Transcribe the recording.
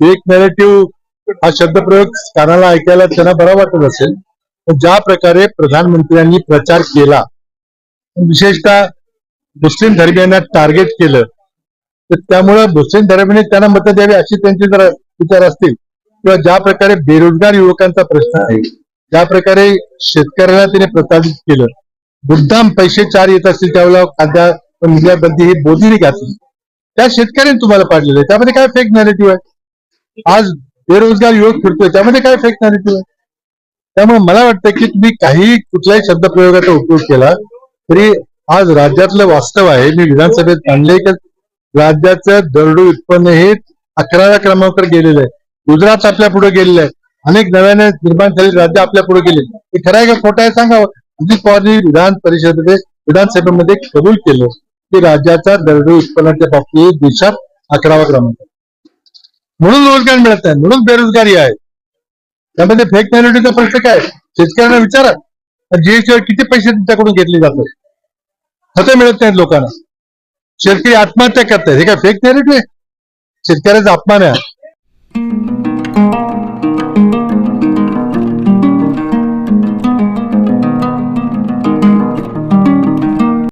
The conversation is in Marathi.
फेक नॅरेटिव्ह हा शब्दप्रयोग कानाला ऐकायला त्यांना बरा वाटत असेल. पण ज्या प्रकारे प्रधानमंत्र्यांनी प्रचार केला विशेषतः मुस्लिम धर्मियांना टार्गेट केलं तर त्यामुळं मुस्लिम धर्मियांनी त्यांना मतं द्यावी अशी त्यांचे जर विचार असतील. किंवा ज्या प्रकारे बेरोजगार युवकांचा प्रश्न आहे ज्या प्रकारे शेतकऱ्याला तिने प्रताडित केलं मुद्दाम पैसे चार येत असतील त्यावेळेला कांदा निर्यात बंदी ही बोधीने घातली. त्या शेतकऱ्यांनी तुम्हाला पाडलेलं आहे. त्यामध्ये काय फेक नॅरेटिव्ह आहे? आज बेरोजगार युवक फिरतोय त्यामध्ये काय फेक नाही तुला त्यामुळे मला वाटतं की तुम्ही काही कुठल्याही शब्दप्रयोगाचा उपयोग केला तरी आज राज्यातलं वास्तव आहे मी विधानसभेत मांडले की राज्याचं दरडू उत्पन्न हे अकराव्या क्रमांकावर गेलेलं आहे. गुजरात आपल्या पुढे गेलेलं आहे. अनेक नव्याने निर्माण झालेली राज्य आपल्या पुढे गेले हे खरं आहे का खोटं आहे सांगावं? अजित पवारनी विधान परिषदेमध्ये विधानसभेमध्ये कबूल केलं की राज्याचा दरडू उत्पन्नाच्या बाबतीत देशात अकरावा क्रमांक. म्हणून रोजगार मिळत नाही म्हणून बेरोजगारी आहे. त्यामध्ये फेक नॅरेटिव्हचा प्रश्न काय? शेतकऱ्यांना विचारा. जीएसटी किती पैसे त्यांच्याकडून घेतले जातात? खतं मिळत नाहीत लोकांना. शेतकरी आत्महत्या करतायत हे काय फेक नॅरेटिव्ह आहे? शेतकऱ्याचा अपमान आहे.